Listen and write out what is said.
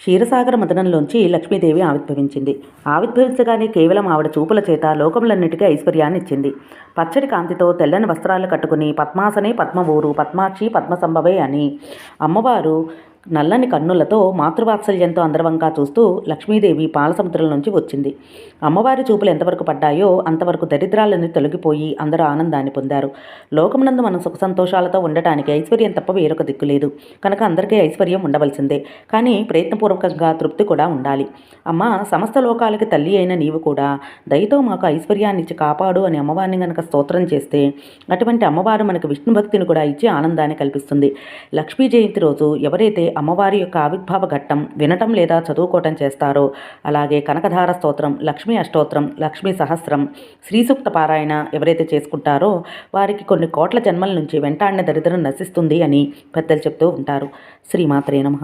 క్షీరసాగర మదనంలోంచి లక్ష్మీదేవి ఆవిర్భవించింది. ఆవిర్భవించగానే కేవలం ఆవిడ చూపుల చేత లోకములన్నిటికీ ఐశ్వర్యాన్ని ఇచ్చింది పచ్చడి కాంతితో తెల్లని వస్త్రాలు కట్టుకుని పద్మాసనే పద్మవూరు పద్మాక్షి పద్మసంభవే అని. అమ్మవారు నల్లని కన్నులతో మాతృవాత్సల్యంతో అందరవంకా చూస్తూ లక్ష్మీదేవి పాలసముద్రం నుంచి వచ్చింది. అమ్మవారి చూపులు ఎంతవరకు పడ్డాయో అంతవరకు దరిద్రాలన్నీ తొలగిపోయి అందరూ ఆనందాన్ని పొందారు. లోకమునందు మనం సుఖ సంతోషాలతో ఉండటానికి ఐశ్వర్యం తప్ప వేరొక దిక్కు లేదు. కనుక అందరికీ ఐశ్వర్యం ఉండవలసిందే. కానీ ప్రయత్నపూర్వకంగా తృప్తి కూడా ఉండాలి. అమ్మ సమస్త లోకాలకి తల్లి అయిన నీవు కూడా దయతో మాకు ఐశ్వర్యాన్ని ఇచ్చి కాపాడు అని అమ్మవారిని గనక స్తోత్రం చేస్తే అటువంటి అమ్మవారు మనకు విష్ణు భక్తిని కూడా ఇచ్చి ఆనందాన్ని కల్పిస్తుంది. లక్ష్మీ జయంతి రోజు ఎవరైతే అమ్మవారి యొక్క ఆవిర్భావ ఘట్టం వినటం లేదా చదువుకోవటం చేస్తారో అలాగే కనకధార స్తోత్రం లక్ష్మీ అష్టోత్రం లక్ష్మీ సహస్రం శ్రీసూక్త పారాయణ ఎవరైతే చేసుకుంటారో వారికి కొన్ని కోట్ల జన్మల నుంచి వెంటాడిన దరిద్రం నశిస్తుంది అని పెద్దలు చెప్తూ ఉంటారు. శ్రీమాత్రే నమ.